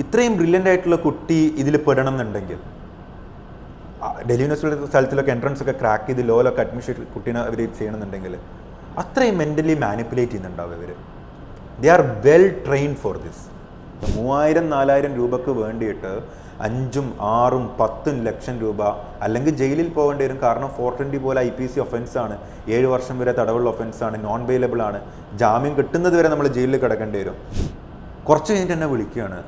ഇത്രയും ബ്രില്യന്റ് ആയിട്ടുള്ള കുട്ടി ഇതിൽ പെടണം എന്നുണ്ടെങ്കിൽ ഡൽഹി യൂണിവേഴ്സിറ്റി സ്ഥലത്തിലൊക്കെ എൻട്രൻസ് ഒക്കെ ക്രാക്ക് ചെയ്ത് ലോയിലൊക്കെ അഡ്മിഷൻ കുട്ടീനെ അവർ ചെയ്യണമെന്നുണ്ടെങ്കിൽ അത്രയും മെന്റലി മാനിപ്പുലേറ്റ് ചെയ്യുന്നുണ്ടാവും ഇവർ they are well train for this മൂവായിരം നാലായിരം രൂപക്ക് വേണ്ടിയിട്ട് അഞ്ചും ആറും പത്തും ലക്ഷം രൂപ അല്ലെങ്കിൽ ജയിലിൽ പോകേണ്ടി വരും. കാരണം ഫോർ ട്വന്റി പോലെ ഐ പി സി ഒഫൻസാണ് ഏഴ് വർഷം വരെ തടവുള്ള ഒഫൻസാണ് നോൺ ബെയിലബിൾ ആണ്. ജാമ്യം കിട്ടുന്നത് വരെ നമ്മൾ ജയിലിൽ കിടക്കേണ്ടി വരും. കുറച്ച് കഴിഞ്ഞിട്ട് എന്നെ വിളിക്കുകയാണ്.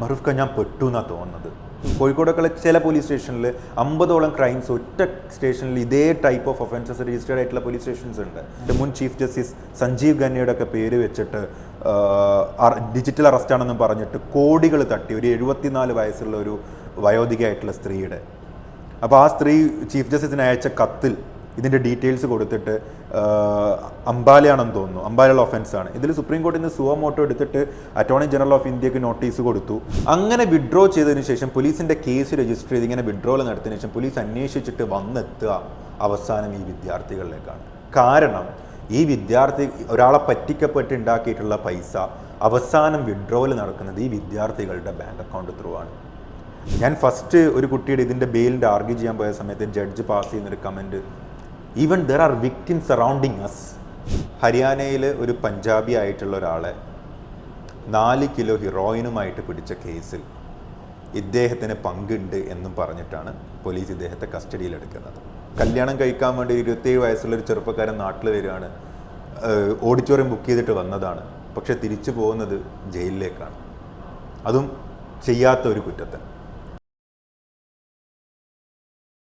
മറുഫ്ക ഞാൻ പെട്ടു എന്നാണ് തോന്നുന്നത്. കോഴിക്കോടൊക്കെ ചില പോലീസ് സ്റ്റേഷനിൽ അമ്പതോളം ക്രൈംസ് ഒറ്റ സ്റ്റേഷനിൽ ഇതേ ടൈപ്പ് ഓഫ് ഒഫൻസസ് രജിസ്റ്റേർഡ് ആയിട്ടുള്ള പോലീസ് സ്റ്റേഷൻസ് ഉണ്ട്. മുൻ ചീഫ് ജസ്റ്റിസ് സഞ്ജീവ് ഖന്നയുടെ ഒക്കെ പേര് വെച്ചിട്ട് ഡിജിറ്റൽ അറസ്റ്റ് ആണെന്നും പറഞ്ഞിട്ട് കോടികൾ തട്ടി. ഒരു എഴുപത്തിനാല് വയസ്സുള്ള ഒരു വയോധികയായിട്ടുള്ള സ്ത്രീയുടെ. അപ്പോൾ ആ സ്ത്രീ ചീഫ് ജസ്റ്റിസിന് അയച്ച കത്തിൽ ഇതിന്റെ ഡീറ്റെയിൽസ് കൊടുത്തിട്ട് അംബാലയാണെന്ന് തോന്നുന്നു. അംബാലയുള്ള ഒഫൻസ് ആണ്. ഇതിൽ സുപ്രീം കോടതിയിൽ നിന്ന് സുവമോട്ടോ എടുത്തിട്ട് അറ്റോർണി ജനറൽ ഓഫ് ഇന്ത്യയ്ക്ക് നോട്ടീസ് കൊടുത്തു. അങ്ങനെ വിഡ്രോ ചെയ്തതിന് ശേഷം പോലീസിന്റെ കേസ് രജിസ്റ്റർ ചെയ്ത് ഇങ്ങനെ വിഡ്രോൾ നടത്തിയതിനു ശേഷം പോലീസ് അന്വേഷിച്ചിട്ട് വന്നെത്തുക അവസാനം ഈ വിദ്യാർത്ഥികളിലേക്കാണ്. കാരണം ഈ വിദ്യാർത്ഥി ഒരാളെ പറ്റിക്കപ്പെട്ട് ഉണ്ടാക്കിയിട്ടുള്ള പൈസ അവസാനം വിഡ്രോവൽ നടക്കുന്നത് ഈ വിദ്യാർത്ഥികളുടെ ബാങ്ക് അക്കൗണ്ട് ത്രൂ ആണ്. ഞാൻ ഫസ്റ്റ് ഒരു കുട്ടിയുടെ ഇതിന്റെ ബെയിലിന്റെ ആർഗ്യൂ ചെയ്യാൻ പോയ സമയത്ത് ജഡ്ജ് പാസ് ചെയ്യുന്നൊരു comment even there are victim surrounding us ഹരിയാനയിൽ ഒരു പഞ്ചാബി ആയിട്ടുള്ള ഒരാളെ നാല് കിലോ ഹിറോയിനുമായിട്ട് പിടിച്ച കേസിൽ ഇദ്ദേഹത്തിന് പങ്കുണ്ട് എന്നും പറഞ്ഞിട്ടാണ് പോലീസ് ഇദ്ദേഹത്തെ കസ്റ്റഡിയിലെടുക്കുന്നത്. കല്യാണം കഴിക്കാൻ വേണ്ടി ഇരുപത്തേഴ് വയസ്സുള്ള ഒരു ചെറുപ്പക്കാരൻ നാട്ടിൽ വരികയാണ്. ഓഡിറ്റോറിയം ബുക്ക് ചെയ്തിട്ട് വന്നതാണ്. പക്ഷെ തിരിച്ചു പോകുന്നത് ജയിലിലേക്കാണ്. അതും ചെയ്യാത്ത ഒരു കുറ്റത്തെ